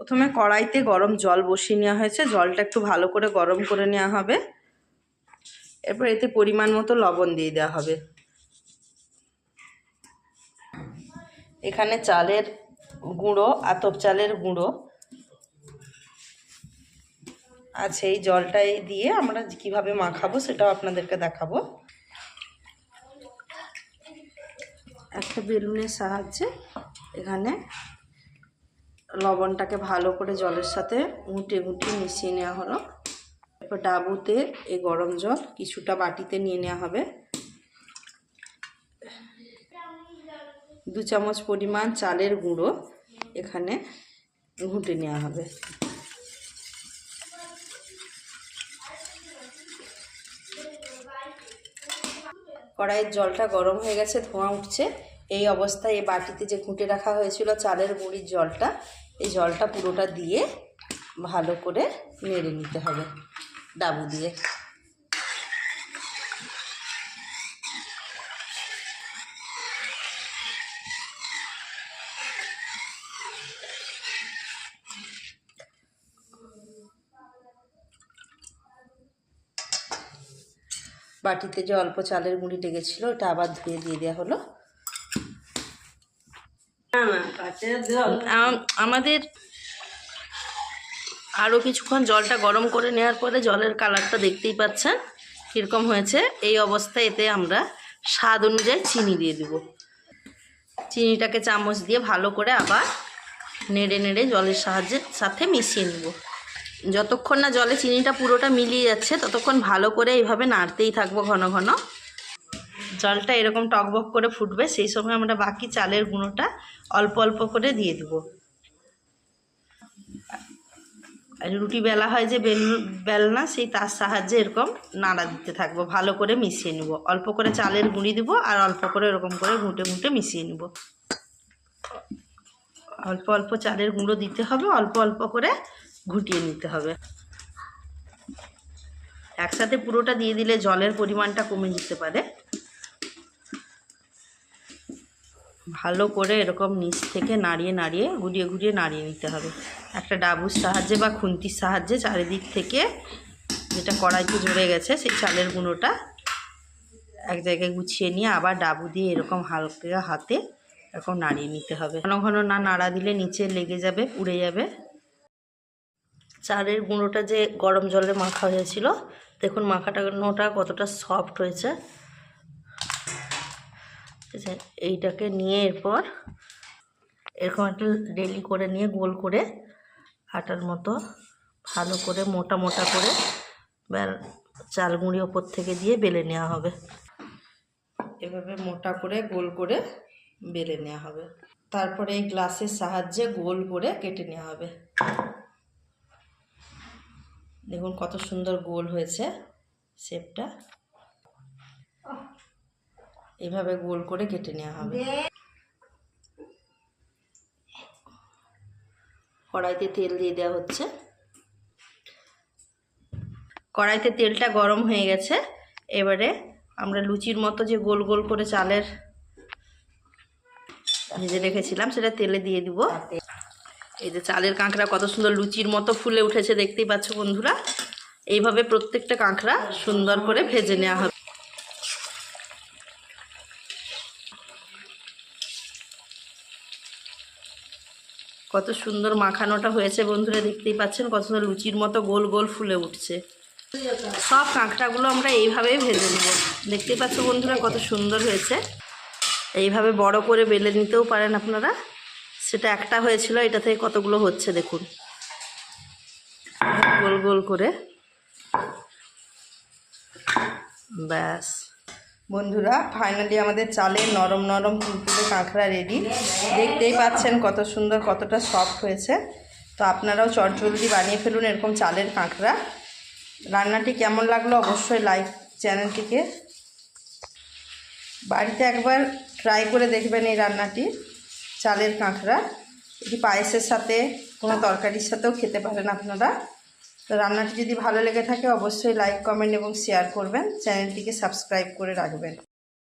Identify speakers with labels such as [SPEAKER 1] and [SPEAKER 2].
[SPEAKER 1] প্রথমে কড়াইতে গরম জল বসিয়ে নেওয়া হয়েছে। জলটা একটু ভালো করে গরম করে নেওয়া হবে। এরপর এতে পরিমাণ মতো লবণ দিয়ে দেওয়া হবে। এখানে চালের গুঁড়ো, আতপ চালের গুঁড়ো আছে। এই জলটাই দিয়ে আমরা কীভাবে মাখাবো সেটাও আপনাদেরকে দেখাবো। একটা বেলুনের সাহায্যে এখানে লবণটাকে ভালো করে জলের সাথে ঘুঁটে ঘুঁটে মিশিয়ে নেওয়া হলো। এরপর ডাবুতে এই গরম জল কিছুটা বাটিতে নিয়ে নেওয়া হবে। দু চামচ পরিমাণ চালের গুঁড়ো এখানে ঘুঁটে নেওয়া হবে। কড়াইয়ের জলটা গরম হয়ে গেছে, ধোঁয়া উঠছে। এই অবস্থায় এই বাটিতে যে ঘুঁটে রাখা হয়েছিল চালের গুঁড়ির জলটা এই জলটা পুরোটা দিয়ে ভালো করে নেড়ে নিতে হবে ডাবু দিয়ে। বাটিতে যে অল্প চালের গুঁড়ি লেগেছিল, ওটা আবার ধুয়ে দিয়ে দেওয়া হলো। আমাদের আরও কিছুক্ষণ জলটা গরম করে নেওয়ার পরে জলের কালারটা দেখতেই পাচ্ছেন, কীরকম হয়েছে। এই অবস্থায় এতে আমরা স্বাদ অনুযায়ী চিনি দিয়ে দেব। চিনিটাকে চামচ দিয়ে ভালো করে আবার নেড়ে নেড়ে জলের সাহায্যে সাথে মিশিয়ে নেব। যতক্ষণ না জলে চিনিটা পুরোটা মিলিয়ে যাচ্ছে, ততক্ষণ ভালো করে এইভাবে নাড়তেই থাকব ঘন ঘন। জলটা এরকম টকবক করে ফুটবে, সেই সময় আমরা বাকি চালের গুঁড়োটা অল্প অল্প করে দিয়ে দেবো। আর রুটি বেলা হয় যে বেল, বেলনা, সেই তার সাহায্যে এরকম নাড়া দিতে থাকব, ভালো করে মিশিয়ে নেব। অল্প করে চালের গুঁড়ি দিব আর অল্প করে এরকম করে ঘুঁটে ঘুঁটে মিশিয়ে নেব। অল্প অল্প চালের গুঁড়ো দিতে হবে, অল্প অল্প করে ঘুটিয়ে নিতে হবে। একসাথে পুরোটা দিয়ে দিলে জলের পরিমাণটা কমে যেতে পারে। ভালো করে এরকম নিচ থেকে নাড়িয়ে নাড়িয়ে, ঘুরিয়ে ঘুরিয়ে নাড়িয়ে নিতে হবে। একটা ডাবুর সাহায্যে বা খুন্তির সাহায্যে চারিদিক থেকে যেটা কড়াইতে জড়ে গেছে, সেই চালের গুঁড়োটা এক জায়গায় গুছিয়ে নিয়ে আবার ডাবু দিয়ে এরকম হালকা হাতে এরকম নাড়িয়ে নিতে হবে। ঘন ঘন না নাড়া দিলে নিচে লেগে যাবে, পুড়ে যাবে। চালের গুঁড়োটা যে গরম জলে মাখা হয়েছিল, দেখুন মাখাটানোটা কতটা সফট হয়েছে। এইটাকে নিয়ে এরপর এরকম একটা ডেলি করে নিয়ে গোল করে আটার মতো ভালো করে মোটা মোটা করে চাল গুঁড়ি ওপর থেকে দিয়ে বেলে নেওয়া হবে। এভাবে মোটা করে গোল করে বেলে নেওয়া হবে। তারপরে এই গ্লাসের সাহায্যে গোল করে কেটে নেওয়া হবে। দেখুন কত সুন্দর গোল হয়েছে শেপটা। এইভাবে গোল করে কেটে নেওয়া হবে। কড়াইতে তেল দিয়ে দেওয়া হচ্ছে। কড়াইতে তেলটা গরম হয়ে গেছে। এবারে আমরা লুচির মতো যে গোল গোল করে চালের ভেজে রেখেছিলাম, সেটা তেলে দিয়ে দিব। এই যে চালের কাঁকড়া কত সুন্দর লুচির মতো ফুলে উঠেছে, দেখতেই পাচ্ছ বন্ধুরা। এইভাবে প্রত্যেকটা কাঁকড়া সুন্দর করে ভেজে নেওয়া হবে। কত সুন্দর মাখানোটা হয়েছে বন্ধুরা, দেখতেই পাচ্ছেন, কত সুন্দর লুচির মতো গোল গোল ফুলে উঠছে। সব কাঁকড়াগুলো আমরা এইভাবেই ভেজে নেব। দেখতেই পাচ্ছ বন্ধুরা, কত সুন্দর হয়েছে। এইভাবে বড় করে বেলে নিতেও পারেন আপনারা। সেটা একটা হয়েছিল, এটা থেকে কতগুলো হচ্ছে দেখুন। গোল গোল করে। ব্যাস। বন্ধুরা ফাইনালি আমাদের চালের নরম নরম তুলতুলে কাঁকড়া রেডি দেখতেই পাচ্ছেন কত সুন্দর, কতটা সফট হয়েছে। তো আপনারাও চটজলদি বানিয়ে ফেলুন এরকম চালের কাঁকড়া। রান্নাটি কেমন লাগল অবশ্যই লাইক চ্যানেলটিকে বাড়িতে একবার ট্রাই করে দেখবেন এই রান্নাটি, চালের কাঁকড়া। এটি পায়েসের সাথে, কোনো তরকারির সাথেও খেতে পারেন আপনারা। তো রান্নাটি যদি ভালো লেগে থাকে, অবশ্যই লাইক কমেন্ট এবং শেয়ার করবেন। চ্যানেলটিকে সাবস্ক্রাইব করে রাখবেন।